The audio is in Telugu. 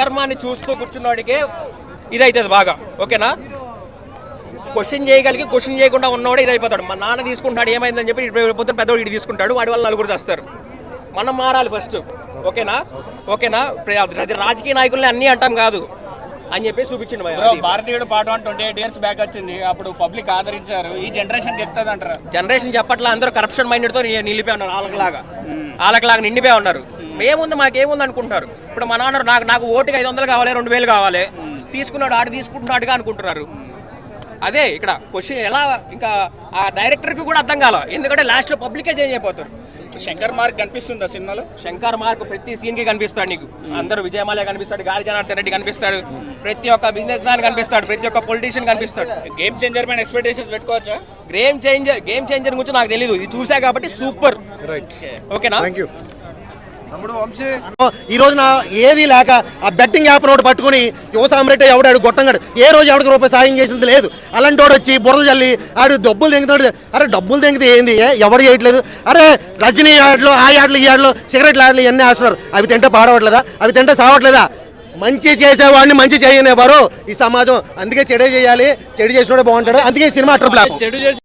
ధర్మాన్ని చూస్తూ కూర్చున్నవాడికే ఇది అవుతుంది బాగా. ఓకేనా? క్వశ్చన్ చేయగలిగి క్వశ్చన్ చేయకుండా ఉన్నవాడు ఇది అయిపోతాడు మా నాన్న తీసుకుంటాడు ఏమైందని చెప్పి పొద్దున పెద్దవాడు ఇటు తీసుకుంటాడు వాడి వల్ల నలుగురు చేస్తారు. మనం మారాలి ఫస్ట్ ఓకేనా? ఓకేనా? రాజకీయ నాయకుల్ని అన్నీ అంటాం కాదు. అని చెప్పి చూపించింది. భారతీయుడు పాట ట్వంటీ ఎయిట్ ఇయర్స్ బ్యాక్ వచ్చింది. అప్పుడు పబ్లిక్ ఆదరించారు. ఈ జనరేషన్ చెప్తుంది అంటారు జనరేషన్ చెప్పట్లా అందరూ కరప్షన్ మైండ్తో నిలిపి ఉన్నారు వాళ్ళకిలాగా వాళ్ళకిలాగా నిండిపోయి ఉన్నారు. ఏముంది మాకేముంది అనుకుంటున్నారు ఇప్పుడు మా నాన్న నాకు నాకు ఓటుకి ఐదు వందలు కావాలి రెండు వేలు కావాలి. తీసుకున్నాడు ఆడు తీసుకుంటున్నాడుగా అనుకుంటున్నారు. అదే ఇక్కడ క్వశ్చన్ ఎలా ఇంకా ఆ డైరెక్టర్కి కూడా అర్థం కాల. ఎందుకంటే లాస్ట్లో పబ్లికే చేంజ్ అయిపోతారు. శంకర్ మార్క్ కనిపిస్తుందా సినిమాలో? శంకర్ మార్క్ ప్రతి సీన్కి కనిపిస్తాడు నీకు. అందరూ విజయమాలయ కనిపిస్తాడు గాలి జనార్దన్ రెడ్డి కనిపిస్తాడు ప్రతి ఒక్క బిజినెస్ మ్యాన్ కనిపిస్తాడు ప్రతి ఒక్క పొలిటీషియన్ కనిపిస్తాడు. గేమ్ చేంజర్ పైన ఎక్స్పెక్టేషన్స్ పెట్టుకోవచ్చా? గేమ్ చేంజర్ గేమ్ చేంజర్ గురించి నాకు తెలియదు ఇది చూసా కాబట్టి సూపర్ రైట్ ఓకేనా థ్యాంక్ యూ ఈ రోజున ఏది లేక ఆ బెట్టింగ్ యాప్ నోటి పట్టుకుని యువ సామ్రెడ్డి ఎవడాడు గొట్టంగాడు. ఏ రోజు ఎవడికి రూపాయి సాయం చేసింది లేదు. అలాంటి వాడు వచ్చి బురద చల్లి ఆడు డబ్బులు తెంగుతాడు అరే డబ్బులు తెంగితే ఏంది? ఏ? ఎవడు చేయట్లేదు? అరే రజనీ యాడ్లు ఆ యాడ్లు ఈ యాడ్లు సిగరెట్ యాడ్లు ఇవన్నీ వేస్తున్నారు. అవి తింటే పాడవట్లేదా? అవి తింటే సావట్లేదా? మంచి చేసేవాడిని మంచి చేయనేవారు ఈ సమాజం. అందుకే చెడే చేయాలి చెడు చేసినోడే బాగుంటాడు. అందుకే సినిమా ట్రిపుల్ చెడు